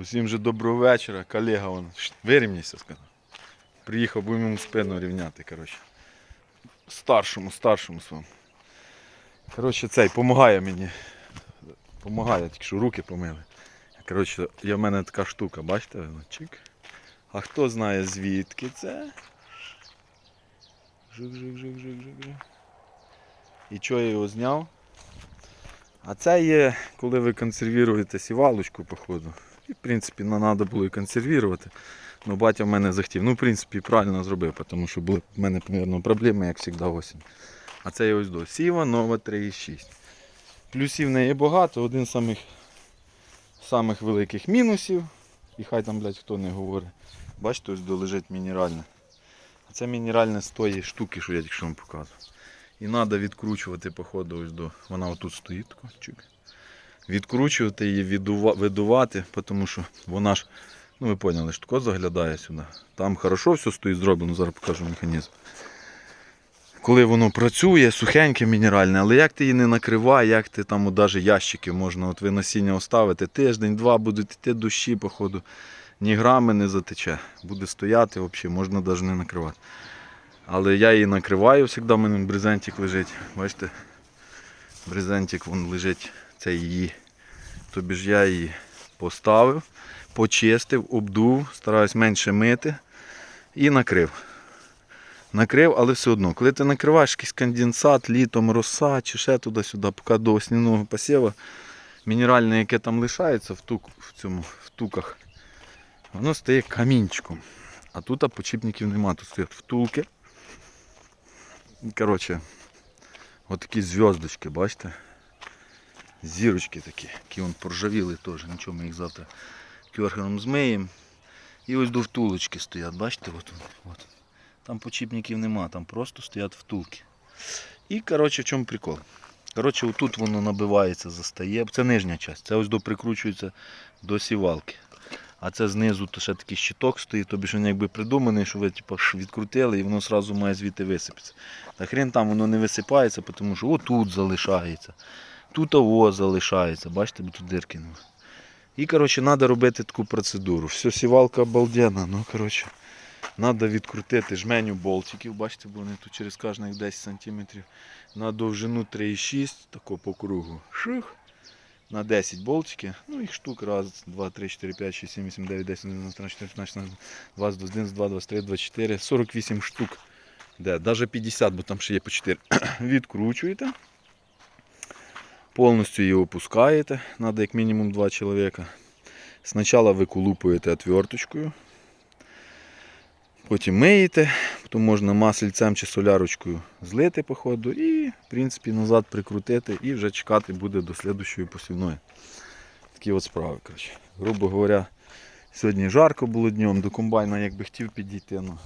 Усім же доброго вечора. Колега вон. шт, Вирівняйся, сказав. Приїхав, будемо йому спину рівняти, коротше. Старшому, старшому своєму. Коротше, цей допомагає мені. Помагає, тільки що руки помили. Коротше, є в мене така штука, бачите? Чик. А хто знає звідки це? Жик, жик, жик, жик, жик, жик. І чого я його зняв? А це є, коли ви консервуєте сівалочку, походу. І, в принципі, не треба було і консервувати. Ну, батя в мене захотів. Ну, в принципі, правильно зробив, тому що були в мене, мабуть, проблеми, як завжди, осінь. А це є ось до. Сіва нова 3,6. Плюсів в неї багато, один з самих, самих великих мінусів. І хай там, блядь, хто не говорить. Бачите, ось до лежить мінеральне. А це мінеральне з тої штуки, що я тільки що вам показував. І треба відкручувати, походу, ось до. Вона отут стоїть. чик. Відкручувати її, видувати, тому що вона ж, ну ви поняли, штуко заглядає сюди. Там хорошо все стоїть зроблено, зараз покажу механізм. Коли воно працює, сухеньке мінеральне, але як ти її не накривай, як ти там навіть ящики можна, от ви насіння оставите, тиждень-два будуть йти дощі, походу, ні грами не затече. Буде стояти взагалі, можна навіть не накривати. Але я її накриваю завжди, в мене брезентик лежить. Бачите? Брезентик вон лежить, це її. Тобі ж я її поставив, почистив, обдув, стараюсь менше мити і накрив. Накрив, але все одно, коли ти накриваєш якийсь конденсат, літом роса чи ще туди-сюди, поки до осінного посіву, мінеральне, яке там лишається в, тук, в, цьому, в туках, воно стає камінчиком. А тут почіпників нема, тут стоять втулки. Коротше, отакі зв'язочки, бачите? Зірочки такі, які вон поржавіли теж, нічого ми їх завтра кверхером змиємо. І ось до втулочки стоять, бачите? От, от. Там почіпників нема, там просто стоять втулки. І коротше, в чому прикол? Коротше, отут воно набивається, застає. Це нижня частина, це ось до прикручується до сівалки. А це знизу то ще такий щиток стоїть, тобі ж він якби придуманий, що ви типу, відкрутили і воно одразу має звідти висипатися. Та хрен там воно не висипається, тому що отут залишається. Тут ово залишається, бачите, бо тут дирки. І коротше, треба робити таку процедуру. Все, сівалка обалденна, ну коротше, треба відкрутити жменю болтиків, бачите, бо вони тут через кожних 10 см. На довжину 3,6 тако по кругу. Ших. На 10 болтиків. Ну їх штук. Раз, два, три, 4, 5, 6, 7, 8, 9, 10, 11, 12, 14, 15, 16, 20, 21, 22, 23, 24, 48 штук. Де? Навіть 50, бо там ще є по 4. Відкручуєте. Повністю її опускаєте. Треба як мінімум 2 чоловіка. Спочатку виколупуєте отверточкою. Потім миєте, потім можна маслільцем чи солярочкою злити по ходу і, в принципі, назад прикрутити і вже чекати буде до слідущої посівної. Такі от справи. Коротше. Грубо говоря, сьогодні жарко було днем, до комбайна якби хотів підійти. Ну,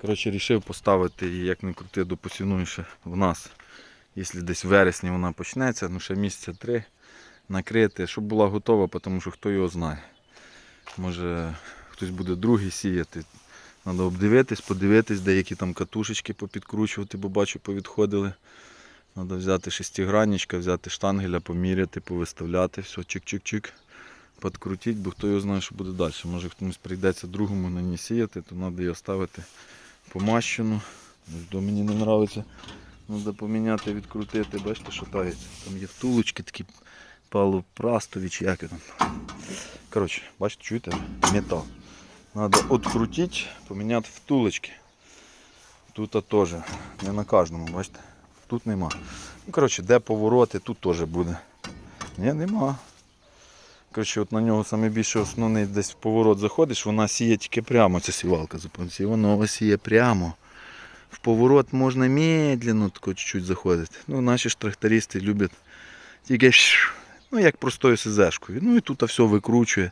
коротше, рішив поставити її, як не крути, до посівної ще в нас. Якщо десь в вересні вона почнеться, ну ще місяця три накрити, щоб була готова, тому що хто його знає. Може хтось буде другий сіяти. Треба обдивитись, подивитись, деякі там катушечки попідкручувати, бо бачу, повідходили. Треба взяти шестигранничка, взяти штангеля, поміряти, повиставляти, все, чик-чик-чик, підкрутити, бо хто його знає, що буде далі. Може комусь прийдеться другому на ній сіяти, то треба її ставити помащену. До мені не подобається. Треба поміняти, відкрутити, бачите, шатається. Там є втулочки такі палопрастові чи як там. Коротше, бачите, чуєте? Метал. Надо открутить, поміняти втулочки. Тут теж, не на кожному, бачите? Тут нема. Ну, коротше, де повороти, тут теж буде. Ні, нема. Коротше, от на нього найбільше основний десь в поворот заходиш, вона сіє тільки прямо, ця сівалка. І вона сіє прямо. В поворот можна медленно чуть-чуть заходити. Ну, наші ж трактористи люблять тільки ну, як простою СЗшкою. Ну і тут все викручує.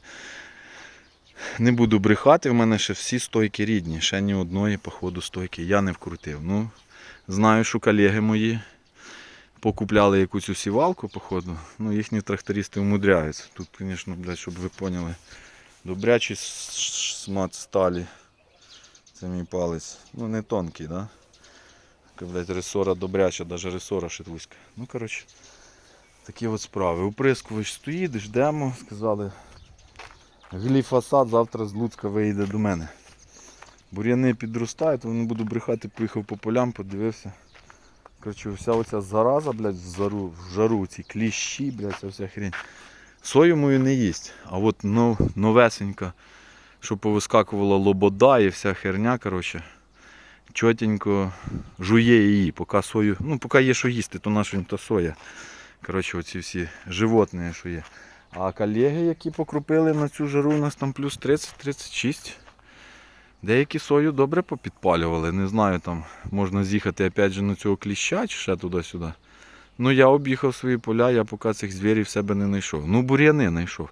Не буду брехати, в мене ще всі стойки рідні. Ще ні одної, походу, стойки я не вкрутив. Ну, знаю, що колеги мої покупляли якусь усівалку, походу. Ну, їхні трактористи умудряються. Тут, звісно, щоб ви поняли, добрячий смат сталі. Це мій палець. Ну, не тонкий, да? Така, блядь, ресора добряча, навіть ресора шитвуська. Ну, коротше, такі от справи. Уприскувач стоїть, ждемо, сказали гліфосат завтра з Луцька вийде до мене. Бур'яни підростають, вони буду брехати, поїхав по полям, подивився. Коротше, вся оця зараза, блядь, в жару, в жару ці кліщі, блядь, вся хрень. Сою мою не їсть, а от нов, новесенька, що повискакувала лобода і вся херня, коротше, чотенько жує її, поки сою, ну поки є що їсти, то наша то соя. Коротше, оці всі животні, що є. А колеги, які покрупили на цю жару, у нас там плюс 30-36. Деякі сою добре попідпалювали. Не знаю, там можна з'їхати опять же на цього кліща чи ще туди-сюди. Ну я об'їхав свої поля, я поки цих звірів в себе не знайшов. Ну, бур'яни знайшов.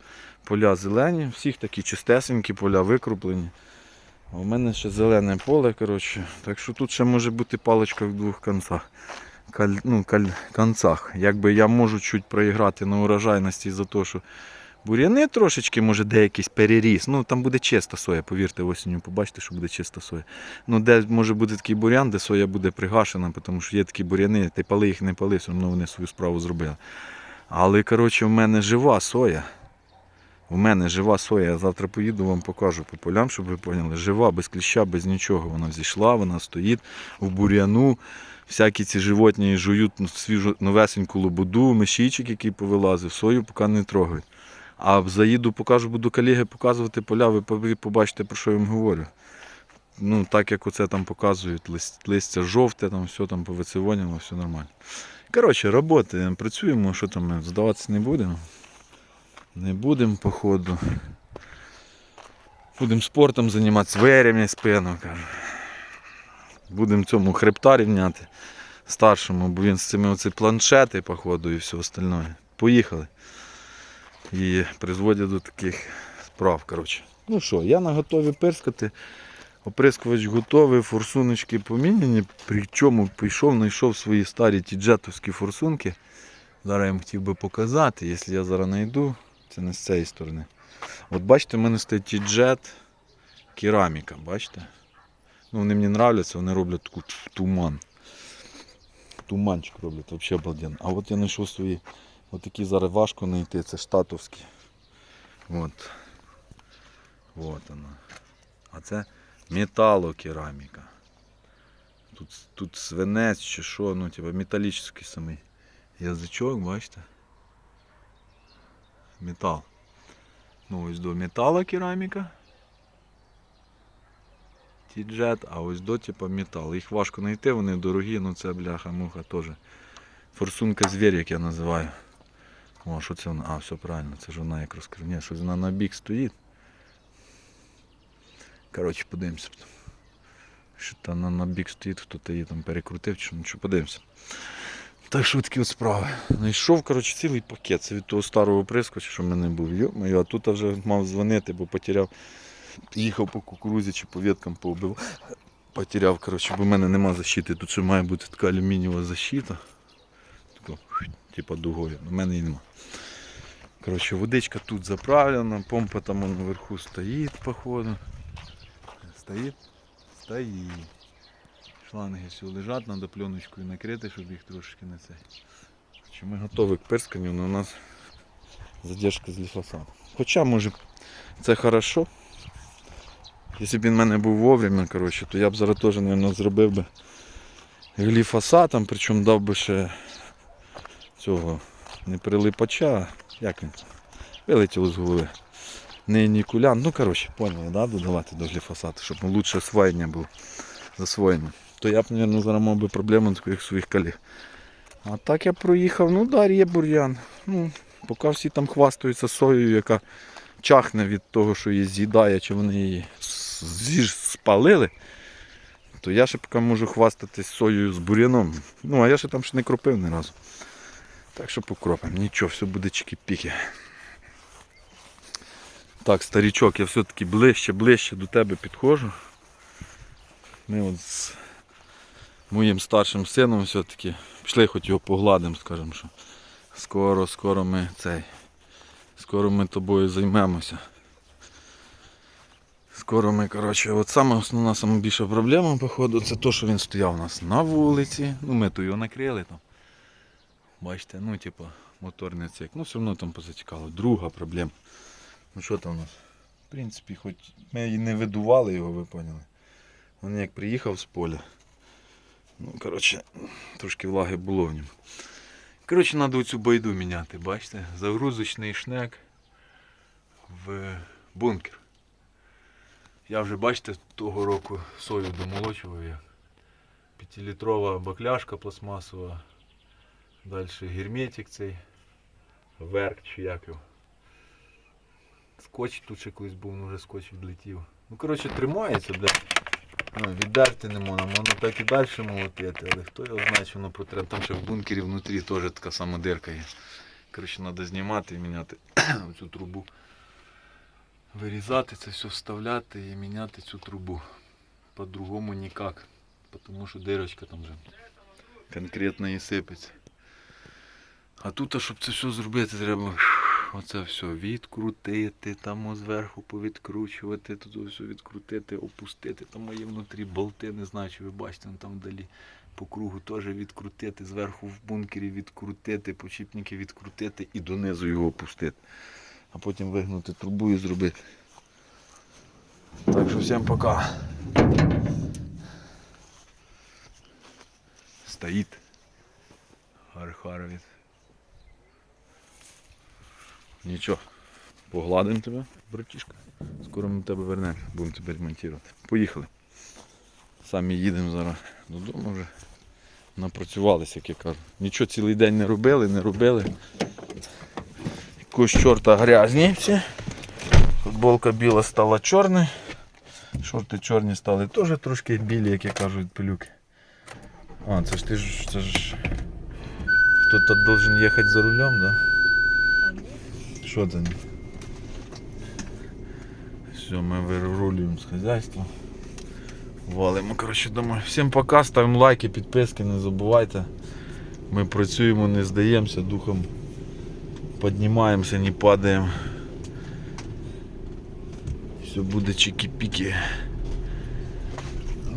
Поля зелені, всіх такі чистесенькі поля викруплені. А у мене ще зелене поле, коротше. Так що тут ще може бути паличка в двох концах. Каль, ну, каль, концах. Якби я можу чуть проіграти на урожайності за те, що бур'яни трошечки, може, деякийсь переріс. Ну там буде чиста соя, повірте, осінню побачите, що буде чиста соя. Ну, де може бути такий бур'ян, де соя буде пригашена, тому що є такі бур'яни, ти пали їх не пали, все одно вони свою справу зробили. Але коротше, в мене жива соя. У мене жива соя, я завтра поїду, вам покажу по полям, щоб ви поняли. Жива, без кліща, без нічого. Вона зійшла, вона стоїть в бур'яну. Всякі ці животні жують ну, свіжу новесеньку лободу, мишійчик, який повилазив, сою поки не трогають. А заїду, покажу, буду колеги показувати поля, ви побачите, про що я вам говорю. Ну, так як оце там показують, лист- листя жовте, там все там повицевоніло, все нормально. Коротше, роботи, працюємо, що там, здаватися не будемо. Не будемо, походу. Будемо спортом займатися, вирівняй спину. Будемо цьому хребта рівняти старшому, бо він з цими оці планшети, походу, і все остальне. Поїхали. І призводять до таких справ. Коротше. Ну що, я на готові пирскати. Оприскувач готовий, форсуночки поміняні. Причому пішов, знайшов свої старі тіджетовські форсунки. Зараз я їм хотів би показати, якщо я зараз знайду, це не з цієї сторони. От бачите, в мене стоїть тіджет кераміка, бачите? Ну, вони мені нравляться, вони роблять таку туман. Туманчик роблять, взагалі обалденно. А от я знайшов свої, от такі зараз важко знайти, це штатовські. От. От вона. А це металокераміка. Тут, тут свинець чи що, ну, типа металічний самий язичок, бачите? Метал. Ну, ось до металокераміка. Тіджет, а ось до типа метал. Їх важко знайти, вони дорогі, ну це бляха-муха теж. Форсунка звір, як я називаю. О, що це вона? А, все правильно, це ж вона як розкрив. Ні, щось вона на бік стоїть. Коротше, подивимося. Що там на бік стоїть, хто-то її там перекрутив, чи ну, що подивимося. Так що такі от справи. Знайшов, коротше, цілий пакет. Це від того старого прискоча, що в мене був. Йо-моє, а тут вже мав дзвонити, бо потеряв. Їхав по кукурузі чи по веткам поубив. Потеряв, коротше, бо в мене нема защити. Тут ще має бути така алюмінієва защита. Така, типа дугою. У мене її нема. Коротше, водичка тут заправлена, помпа там наверху стоїть, походу. Стоїть? Стоїть. Шланги все лежать, треба пленочкою накрити, щоб їх трошки не цей. Ми готові к пирсканню, але у нас задержка з ліфосатом. Хоча може це хорошо. Якщо б він в мене був вовремя, коротше, то я б зараз теж, мабуть, зробив би гліфосатом, причому дав би ще цього не прилипача, як він вилетіло з голови. Не нікулян, ну коротше, поняли, да, додавати до гліфосату, щоб лучше освоєння було засвоєння. То я б, мабуть, зараз мав би проблему таких своїх колег. А так я проїхав, ну да, є бур'ян. Ну, поки всі там хвастаються соєю, яка чахне від того, що її з'їдає, чи вони її спалили, то я ще поки можу хвастатись соєю з бур'яном. Ну, а я ще там ще не кропив ні разу. Так що покропимо. Нічого, все буде чики-піки. Так, старічок, я все-таки ближче, ближче до тебе підходжу. Ми от моїм старшим сином все-таки пішли хоч його погладимо, скажемо, що скоро, скоро ми цей. Скоро ми тобою займемося. Скоро ми, коротше, от саме основна, саме більша проблема, походу, це те, що він стояв у нас на вулиці. Ну, ми то його накрили там. Бачите, ну, типу, моторний цик. Ну, все одно там позатікало. Друга проблема. Ну що там у нас? В принципі, хоч ми і не видували його, ви поняли. Він як приїхав з поля. Ну, коротше, трошки влаги було в ньому. Коротше, треба оцю байду міняти, бачите? Загрузочний шнек в бункер. Я вже, бачите, того року сою домолочував як. П'ятилітрова бакляшка пластмасова. Далі герметик цей. Верк чи як його. Скотч тут ще колись був, ну вже скотч відлетів. Ну коротше тримається, бля. Ну, віддерти не можна, можна так і далі молотити, але хто його знає, що воно протре. Там ще в бункері внутрі теж така сама дирка є. Коротше, треба знімати і міняти цю трубу. Вирізати це все, вставляти і міняти цю трубу. По-другому ніяк. Тому що дирочка там вже конкретно і сипеться. А тут, щоб це все зробити, треба оце все відкрутити, там зверху повідкручувати, тут все відкрутити, опустити. Там є внутрі болти, не знаю, чи ви бачите, ну, там вдалі по кругу теж відкрутити, зверху в бункері відкрутити, почіпники відкрутити і донизу його опустити. А потім вигнути трубу і зробити. Так що всім пока. Стоїть. Хархаровець. Нічого. Погладимо тебе, братішка. Скоро ми тебе вернемося, будемо тебе ремонтувати. Поїхали. Самі їдемо зараз додому вже. Напрацювалися, як я кажу. Нічого цілий день не робили, не робили. Якогось чорта грязні всі. Футболка біла стала чорною. Шорти чорні стали теж трошки білі, як я кажу, від пилюки. А, це ж ти ж. Це ж. Хто-то должен їхати за рулем, да? Що це? Все, ми вирулюємо з хазяйства. Валимо, коротше, домой. Всім пока, ставимо лайки, підписки, не забувайте. Ми працюємо, не здаємося, духом піднімаємося, не падаємо. Все буде чики-піки.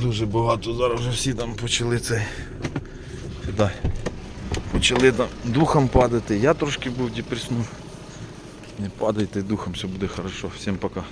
Дуже багато зараз вже всі там почали цей. Почали там духом падати. Я трошки був депреснув. Не падайте духом, все буде хорошо. Всім пока.